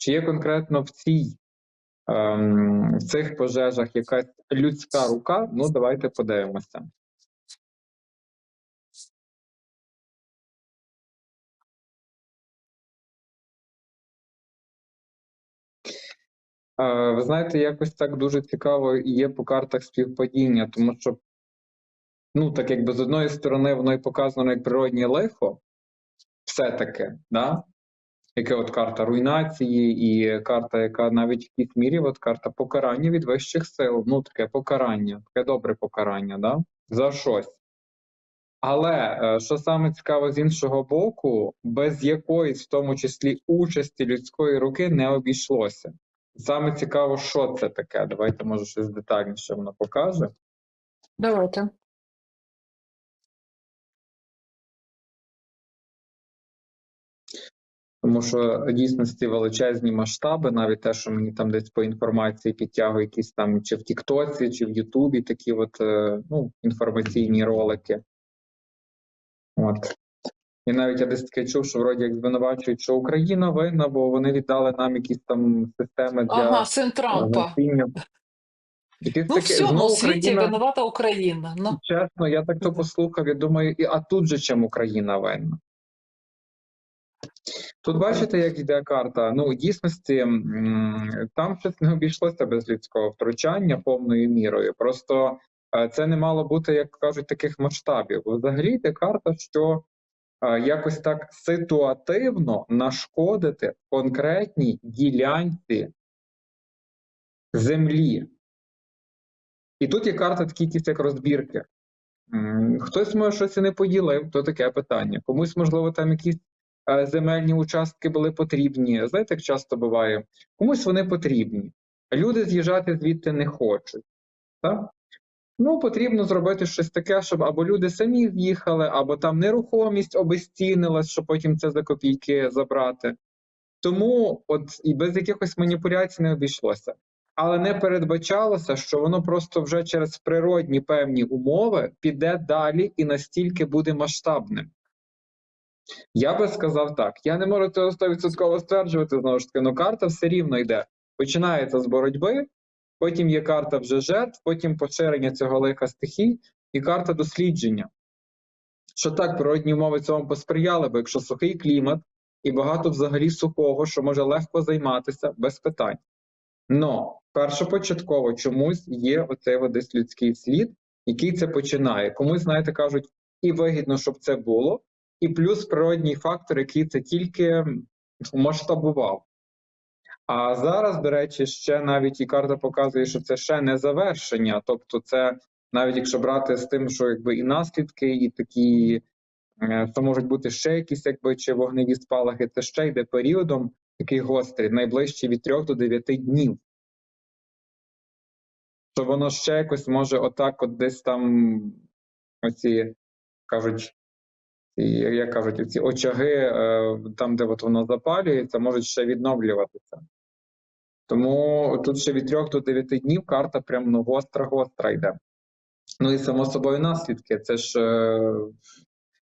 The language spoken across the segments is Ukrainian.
Чи є конкретно в цій ем, в цих пожежах якась людська рука? Ну, давайте подивимося. Е, Ви знаєте, якось так дуже цікаво є по картах співпадіння, тому що, ну, так якби з одної сторони, воно і показано як природнє лихо, все-таки, да? Яке от карта руйнації, і карта, яка навіть в якійсь мірі, от карта покарання від вищих сил, ну таке покарання, таке добре покарання, да? за щось. Але е, що саме цікаво з іншого боку, без якоїсь, в тому числі, участі людської руки не обійшлося. Саме цікаво, що це таке. Давайте, може, щось детальніше воно покаже. Давайте. Тому що дійсності величезні масштаби, навіть те, що мені там десь по інформації підтягує якісь там чи в Тіктоці, чи в Ютубі такі от е, ну, інформаційні ролики. От. І навіть я десь таке чув, що вроді як звинувачують, що Україна винна, бо вони віддали нам якісь там системи для Ага, син Трампа. Ну, таке, всьому світі Україна- винувата Україна. Ну, Чесно, я так то послухав, я думаю, і а тут же чим Україна винна? Тут бачите, як йде карта. Ну, в дійсності там щось не обійшлося без людського втручання повною мірою. Просто е, це не мало бути, як кажуть, таких масштабів. Взагалі йде карта, що е, якось так ситуативно нашкодити конкретній ділянці землі. І тут є карта такі якісь як розбірки. Хтось може щось і не поділив, то таке питання. Комусь, можливо, там якісь земельні участки були потрібні. Знаєте, як часто буває? Комусь вони потрібні. Люди з'їжджати звідти не хочуть. Так? Ну, потрібно зробити щось таке, щоб або люди самі з'їхали, або там нерухомість обезцінилась, щоб потім це за копійки забрати. Тому от і без якихось маніпуляцій не обійшлося. Але не передбачалося, що воно просто вже через природні певні умови піде далі і настільки буде масштабним. Я би сказав так: я не можу цього 100% стверджувати, знову ж таки, але карта все рівно йде. Починається з боротьби, потім є карта вже жертв, потім поширення цього лиха стихій і карта дослідження. Що так, природні умови цьому посприяли, бо якщо сухий клімат і багато взагалі сухого, що може легко займатися, без питань. Но першопочатково чомусь є оцей десь людський слід, який це починає. Комусь, знаєте, кажуть, і вигідно, щоб це було, і плюс природній фактор, який це тільки масштабував. А зараз, до речі, ще навіть і карта показує, що це ще не завершення. Тобто, це навіть якщо брати з тим, що якби і наслідки, і такі, е, що можуть бути ще якісь, якби чи вогневі спалахи, це ще йде періодом такий гострий, найближчий від 3 до 9 днів. Що воно ще якось може отак, от десь там оці кажуть, як кажуть, ці очаги, е, там, де от воно запалюється, можуть ще відновлюватися. Тому тут ще від 3 до 9 днів карта прям ну, гостра-гостра йде. Ну і само собою наслідки. Це ж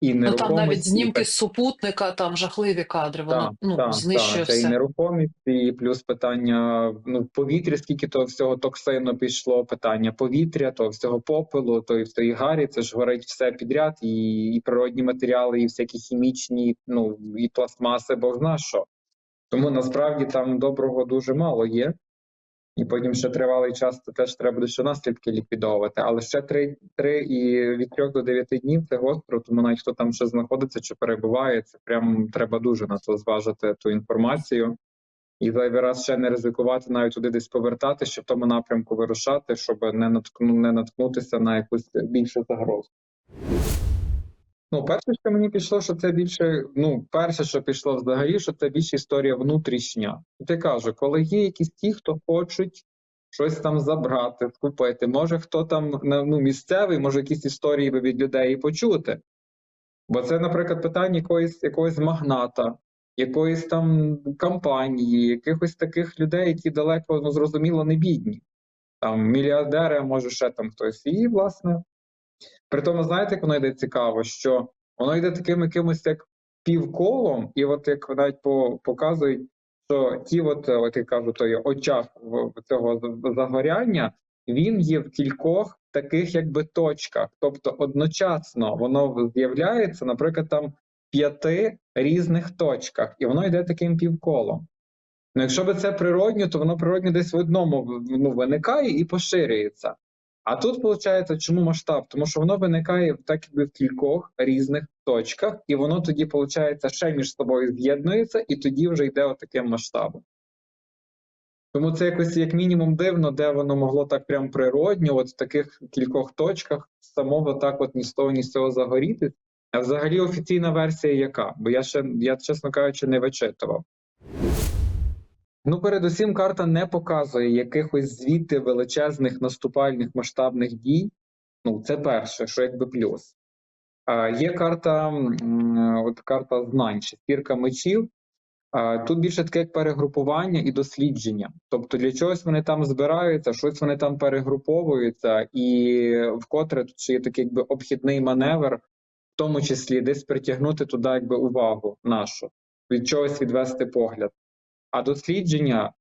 і ну там навіть знімки з супутника, там жахливі кадри, воно так, ну, так, знищує так, це і нерухомість, і плюс питання ну, в повітрі, скільки того всього токсину пішло, питання повітря, того всього попелу, то і всієї гарі, це ж горить все підряд, і, і природні матеріали, і всякі хімічні, ну і пластмаси, бог зна що. Тому насправді там доброго дуже мало є. І потім ще тривалий час це теж треба буде ще наслідки ліквідовувати. Але ще 3, 3 і від 3 до 9 днів це гостро, тому навіть хто там ще знаходиться чи перебуває, це прям треба дуже на це зважити ту інформацію. І зайвий раз ще не ризикувати, навіть туди десь повертати, щоб в тому напрямку вирушати, щоб не наткну, не наткнутися на якусь більшу загрозу. Ну, перше, що мені пішло, що це більше, ну, перше, що пішло взагалі, що це більше історія внутрішня. Ти кажу, коли є якісь ті, хто хочуть щось там забрати, скупити, може хто там ну, місцевий, може якісь історії би від людей почути. Бо це, наприклад, питання якоїсь, якогось магната, якоїсь там компанії, якихось таких людей, які далеко, ну, зрозуміло, не бідні. Там мільярдери, може ще там хтось. І, власне, при тому, знаєте, як воно йде цікаво, що воно йде таким якимось як півколом, і от як навіть по, показують, що ті, от, е, от я кажу, той в цього загоряння, він є в кількох таких якби точках. Тобто одночасно воно з'являється, наприклад, там п'яти різних точках, і воно йде таким півколом. Ну, якщо би це природньо, то воно природньо десь в одному ну, виникає і поширюється. А тут виходить, чому масштаб? Тому що воно виникає так якби в кількох різних точках, і воно тоді, виходить, ще між собою з'єднується, і тоді вже йде отаким масштабом. Тому це якось як мінімум дивно, де воно могло так прям природньо, от в таких кількох точках самого так от ні з того, ні з цього загоріти. А взагалі офіційна версія яка? Бо я ще, я, чесно кажучи, не вичитував. Ну, передусім, карта не показує якихось звідти величезних наступальних масштабних дій. Ну, це перше, що якби плюс. Є карта, от карта знань, шестірка мечів. Тут більше таке як перегрупування і дослідження. Тобто для чогось вони там збираються, щось вони там перегруповуються, і вкотре тут ще є такий якби обхідний маневр, в тому числі десь притягнути туди якби увагу нашу, від чогось відвести погляд. А дослідження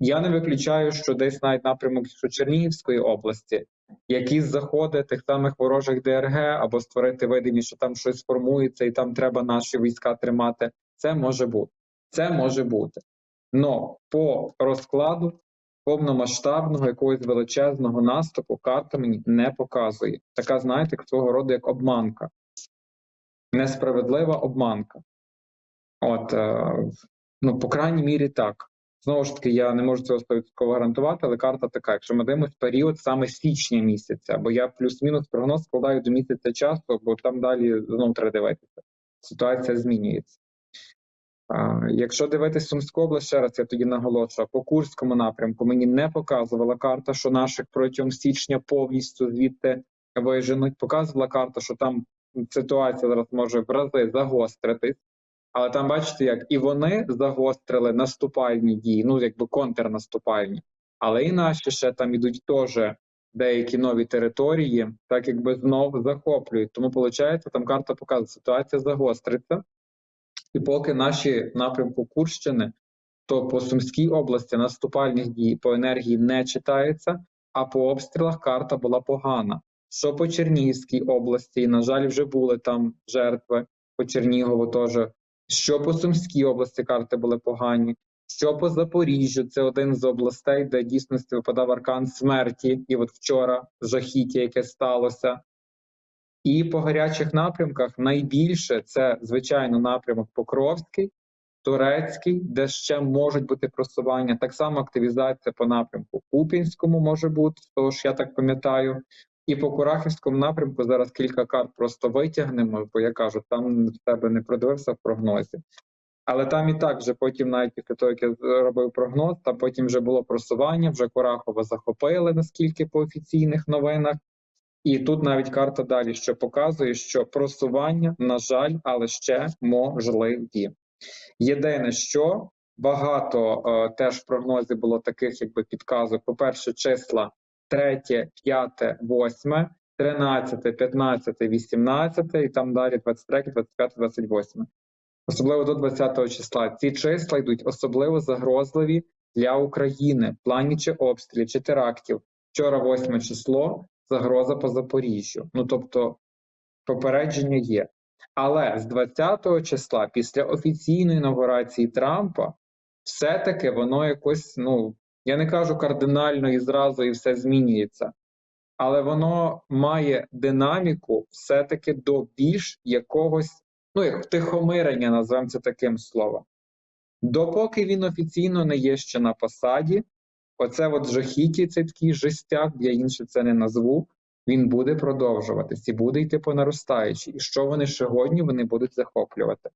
я не виключаю, що десь навіть напрямок що Чернігівської області, якісь заходи тих самих ворожих ДРГ або створити видимість, що там щось формується, і там треба наші війська тримати. Це може бути. Це може бути. Но по розкладу повномасштабного якогось величезного наступу карта мені не показує. Така, знаєте, свого роду як обманка. Несправедлива обманка. От, е, ну, по крайній мірі, так. Знову ж таки, я не можу цього 100% гарантувати, але карта така. Якщо ми дивимося період саме січня місяця, бо я плюс-мінус прогноз складаю до місяця часу, бо там далі знову треба дивитися. Ситуація змінюється. А, якщо дивитись Сумську область, ще раз я тоді наголошую, по Курському напрямку мені не показувала карта, що наших протягом січня повністю звідти виженуть. Показувала карта, що там ситуація зараз може в рази загостритись. Але там бачите, як і вони загострили наступальні дії, ну якби контрнаступальні, але і наші ще там ідуть теж деякі нові території, так якби знов захоплюють. Тому виходить, там карта показує, ситуація загостриться, і поки наші напрямку Курщини, то по Сумській області наступальних дій по енергії не читається, а по обстрілах карта була погана. Що по Чернігівській області, і, на жаль, вже були там жертви по Чернігову теж. Що по Сумській області карти були погані, що по Запоріжжю, це один з областей, де дійсно випадав аркан смерті, і от вчора жахіття, яке сталося. І по гарячих напрямках найбільше це, звичайно, напрямок Покровський, Турецький, де ще можуть бути просування. Так само активізація по напрямку Купінському може бути, того ж я так пам'ятаю. І по Курахівському напрямку зараз кілька карт просто витягнемо, бо я кажу, там в тебе не продивився в прогнозі. Але там і так вже потім, навіть після того, як я робив прогноз, там потім вже було просування, вже Курахова захопили, наскільки по офіційних новинах. І тут навіть карта далі, що показує, що просування, на жаль, але ще можливі. Єдине, що багато е, теж в прогнозі було таких якби підказок. По-перше, числа 3, 5, 8, 13, 15, 18 і там далі 23, 25, 28. Особливо до 20 числа. Ці числа йдуть особливо загрозливі для України в плані чи обстрілів, чи терактів. Вчора 8 число, загроза по Запоріжжю. Ну тобто попередження є. Але з 20 числа, після офіційної інаугурації Трампа, все-таки воно якось, ну, я не кажу кардинально і зразу і все змінюється, але воно має динаміку все-таки до більш якогось, ну, як втихомирення, називаємо це таким словом. Допоки він офіційно не є ще на посаді, оце от жахіті, це такий жестяк, я інше це не назву, він буде продовжуватись і буде йти по наростаючій. І що вони сьогодні вони будуть захоплювати.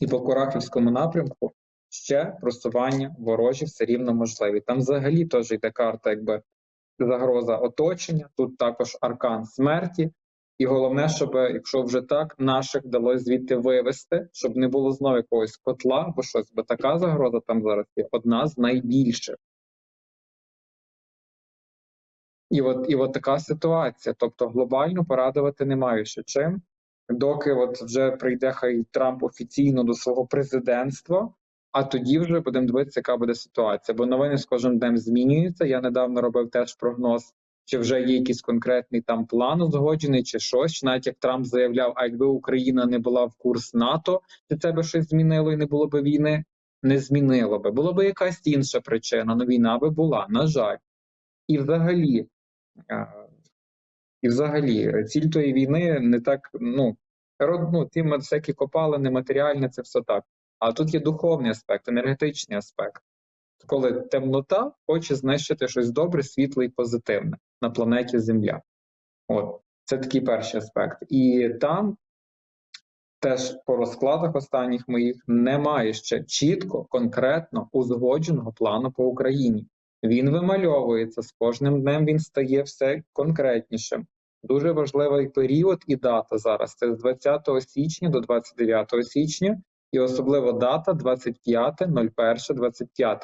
І по Курахівському напрямку ще просування ворожі все рівно можливі. Там взагалі теж йде карта, якби загроза оточення, тут також аркан смерті. І головне, щоб, якщо вже так, наших вдалося звідти вивести, щоб не було знову якогось котла або щось, бо така загроза там зараз є одна з найбільших. І от, і от така ситуація. Тобто глобально порадувати немає ще чим. Доки от вже прийде хай Трамп офіційно до свого президентства, А тоді вже будемо дивитися, яка буде ситуація. Бо новини з кожним днем змінюються. Я недавно робив теж прогноз, чи вже є якийсь конкретний там план узгоджений, чи щось. Чи навіть як Трамп заявляв, а якби Україна не була в курс НАТО, чи це би щось змінило і не було б війни? Не змінило би. Було б якась інша причина, але війна би була, на жаль. І взагалі, е, і взагалі, ціль тої війни не так, ну, род- ну ті всякі копалини, матеріальне, це все так. А тут є духовний аспект, енергетичний аспект. Коли темнота хоче знищити щось добре, світле і позитивне на планеті Земля. От, це такий перший аспект. І там теж по розкладах останніх моїх немає ще чітко, конкретно узгодженого плану по Україні. Він вимальовується з кожним днем. Він стає все конкретнішим. Дуже важливий період і дата зараз. Це з 20 січня до 29 січня, і особливо дата 25.01.25.